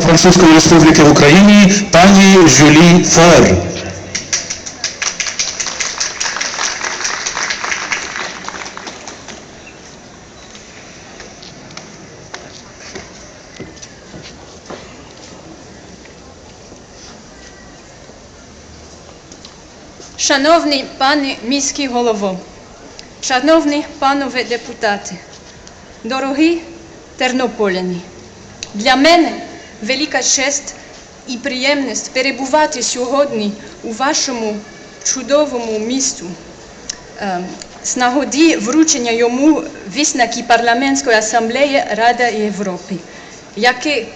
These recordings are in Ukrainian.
Французької Республіки в Україні пані Жюлі Фер. Шановний пане міський голово, шановні панове депутати, дорогі тернополяни, для мене велика честь і приємність перебувати сьогодні у вашому чудовому місту Ем, з нагоді вручення йому висновки парламентської асамблеї Ради Європи, яке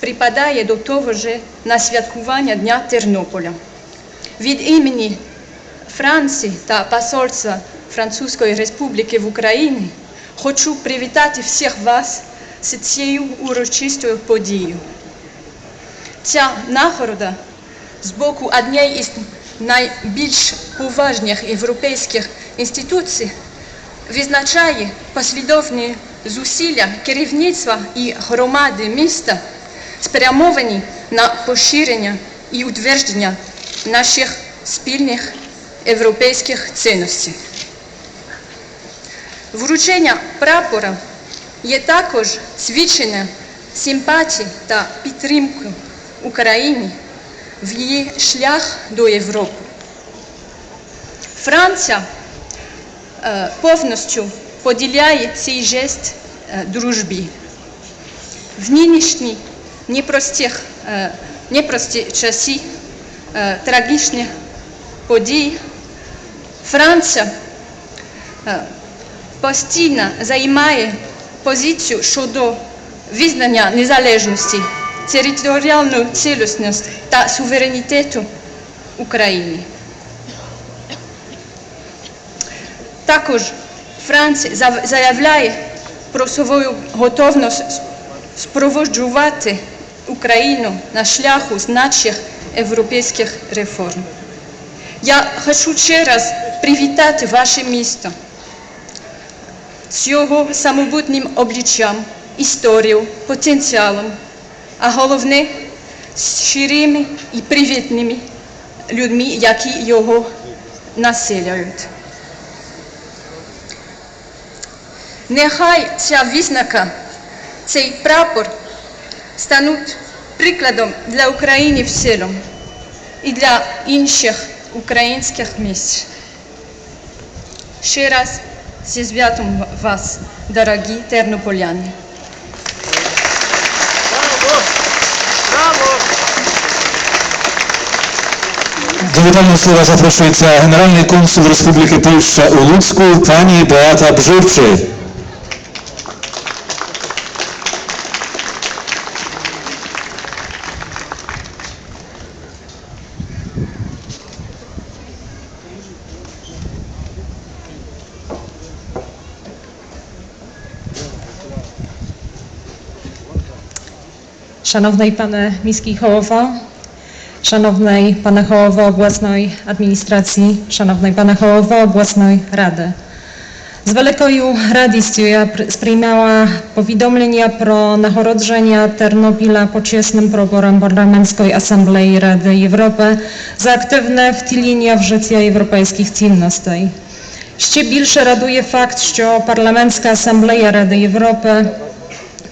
припадає до того ж на святкування Дня Тернополя. Від імені Франції та посольства Французької Республіки в Україні хочу привітати всіх вас цією урочистою подією. Ця нагорода з боку однієї із найбільш поважних європейських інституцій визначає послідовні зусилля керівництва і громади міста, спрямовані на поширення і утвердження наших спільних європейських цінностей. Вручення прапора є також свідченням симпатії та підтримки України в її шлях до Європи. Франція е, повністю поділяє цей жест е, дружби. В нинішні непрості, е, непрості часи трагічних подій Франція постійно займає позицію щодо визнання незалежності, територіальної цілісності та суверенітету України. Також Франція заявляє про свою готовність спроводжувати Україну на шляху значних європейських реформ. Я хочу ще раз привітати ваше місто з його самобутнім обличчям, історією, потенціалом, а головне з щирими і привітними людьми, які його населяють. Нехай ця візнака, цей прапор стануть прикладом для України в цілому і для інших українських місць. Ще раз зі святом вас, дорогі тернополяни. До вітального слова запрошується Генеральний консул Республіки Польща у Луцьку пані Беата Бживчи. Szanownej Pane Miejskiej Hołowo, Szanownej Pane Hołowo Обласної адміністрації, Шановний Пане Голово обласної ради. З великою радістю я пр- сприймала повідомлення про нагородження Тернопіля почесним пробором Парламентської асамблеї Ради Європи за активне втілення в життя європейських цінностей. Ще більше радує факт, що Парламентська асамблея Ради Європи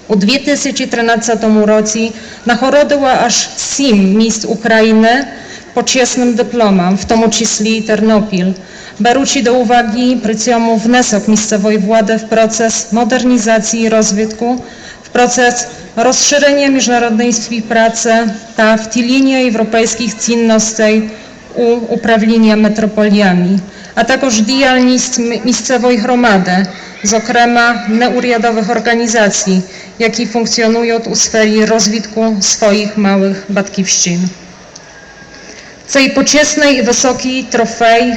у 2013 році нагородила аж сім міст України почесним дипломом, в тому числі Тернопіль, беручи до uwagi при цьому внесок місцевої влади в процес modernizacji i rozwitku, w proces rozszerzenia międzynarodowej współpracy та втілення європейських цінностей у управління метрополіями, а також діяльність м- zokrema neuriadowych organizacji, jakie funkcjonują u sfery rozwitku swoich małych batkivšćin. Cej pociesnej i wysoki trofej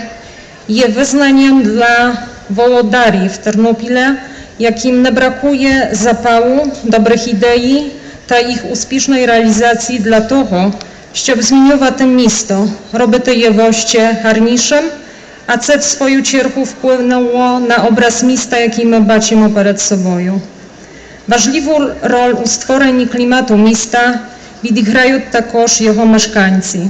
je wyznaniem dla wołodarii w Ternopile, jakim nie brakuje zapału, dobrych idei ta ich uspiesznej realizacji dla toho, żeby zmieniła to miasto, robi to jewoście harniejszym, а це в свою чергу вплинуло на образ міста, який ми бачимо перед собою. Важливу роль у створенні клімату міста відіграють також його мешканці.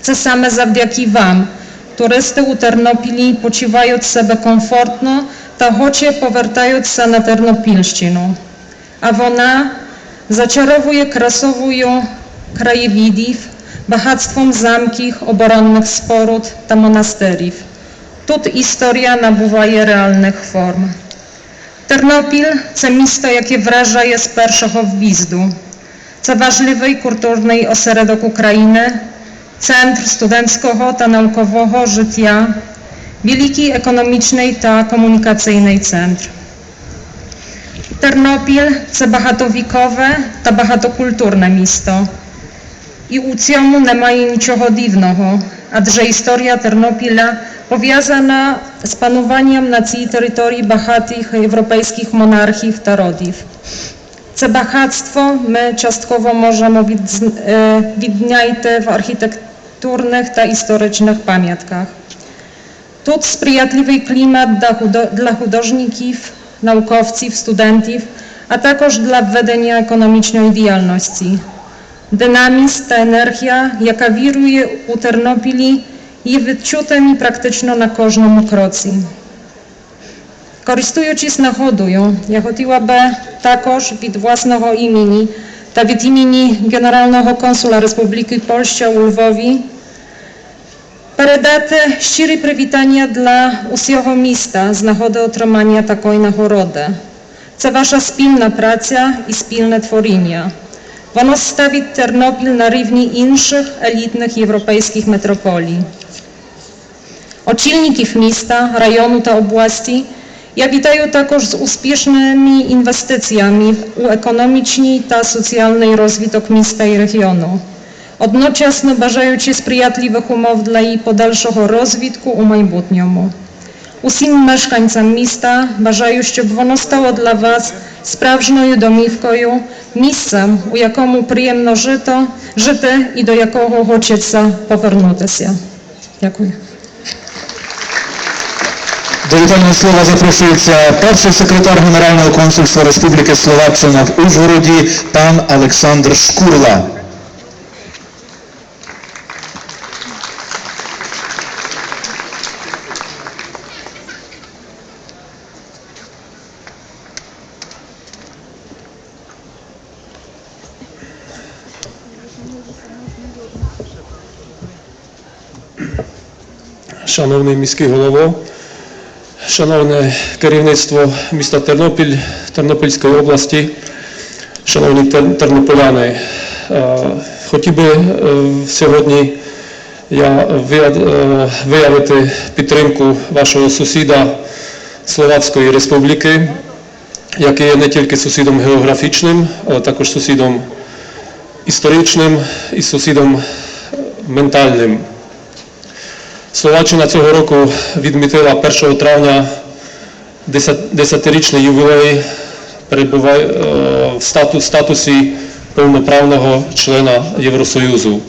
Це саме завдяки вам. Туристи у Тернопілі почувають себе комфортно та охоче повертаються на Тернопільщину. А вона зачаровує красовою bahactwom zamkich, oboronnych sporud, ta monasteriów. Tut historia nabywaje realnych form. Ternopil – to miasto, jakie wraża jest pierwszych wjazdu, co ważliwy i kulturny oseredok Ukrainy, centr studenckiego ta naukowego życia, wielki ekonomicznej ta komunikacyjnej centr. Ternopil – to bahatowikowe, ta bahatokulturne miasto І у цьому немає нічого дивного, адже історія Тернопіля пов'язана з пануванням на цій території багатих європейських монархів та родів. Це багатство ми частково можемо відз- е, відняти в архітектурних та історичних пам'ятках. Тут сприятливий клімат для худо- для художників, наукowcів, студентів, а також для ведення економічної діяльності. Динамізм та енергія, яка вірує у Тернопілі, є відчутими практично на кожному кроці. Користуючись нагодою, я хотіла би також від власного імені та від імені Генерального консула Республіки Польща у Львові передати щирі привітання для усього міста з нагоди отримання такої нагороди. Це ваша спільна праця і спільне творіння. Воно ставить Тернопіль на рівні інших елітних європейських метрополій. Очільників міста, району та області я вітаю також з успішними інвестиціями у економічний та соціальний розвиток міста і регіону, одночасно бажаючи сприятливих умов для її подальшого розвитку у майбутньому. Усім мешканцям міста бажаю, щоб воно стало для вас справжньою домівкою, місцем, у якому приємно жито, жити і до якого хочеться повернутися. Дякую. До вітального слова запрошується перший секретар Генерального консульства Республіки Словаччина в Ужгороді пан Олександр Шкурла. Шановний міський голово, шановне керівництво міста Тернопіль, Тернопільської області, шановні тернополяни, е, хотів би е, сьогодні я е, виявити підтримку вашого сусіда Словацької Республіки, який є не тільки сусідом географічним, але також сусідом історичним і сусідом ментальним. Словаччина цього року відмітила 1 травня 10-річний ювілей е, в статусі повноправного члена Євросоюзу.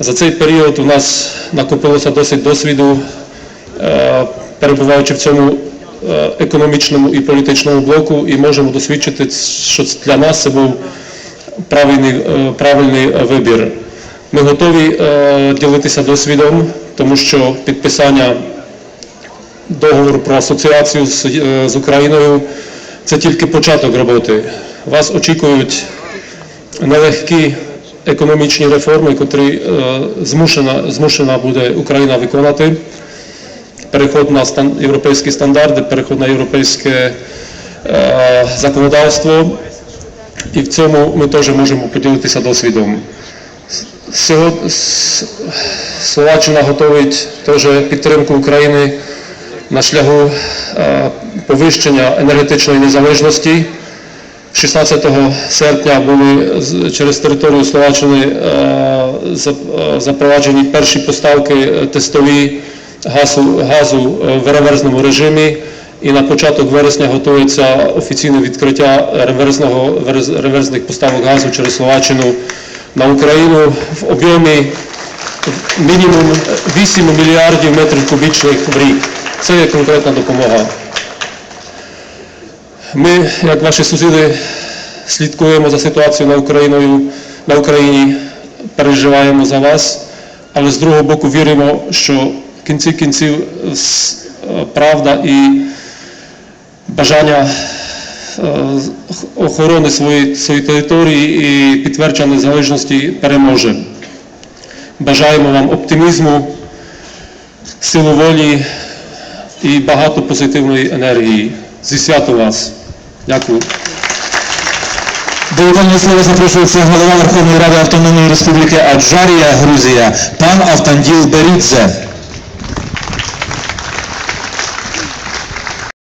За цей період у нас накопилося досить досвіду, е, перебуваючи в цьому е, економічному і політичному блоку, і можемо досвідчити, що для нас це був правильний, правильний вибір. Ми готові ділитися досвідом, тому що підписання договору про асоціацію з, е, з Україною це тільки початок роботи. Вас очікують нелегкі економічні реформи, котрі е, змушена, змушена буде Україна виконати. Переход на стан, європейські стандарти, переход на європейське е, законодавство. І в цьому ми теж можемо поділитися досвідом. Словаччина готовить теж підтримку України на шляху е, повищення енергетичної незалежності. 16 серпня були через територію Словаччини е, е, запроваджені перші поставки тестові газу, газу в реверсному режимі. І на початок вересня готується офіційне відкриття реверсних поставок газу через Словаччину на Україну в об'ємі мінімум 8 мільярдів метрів кубічних в рік. Це є конкретна допомога. Ми, як ваші сусіди, слідкуємо за ситуацією на Україною на Україні, переживаємо за вас, але з другого боку віримо, що в кінці кінців е, правда і бажання охорони своєї, своєї території і підтвердження незалежності переможе. Бажаємо вам оптимізму, силу волі і багато позитивної енергії. Зі свято вас. Дякую. До вітального слова запрошується голова Верховної Ради Автономної Республіки Аджарія, Грузія, пан Автанділ Берідзе.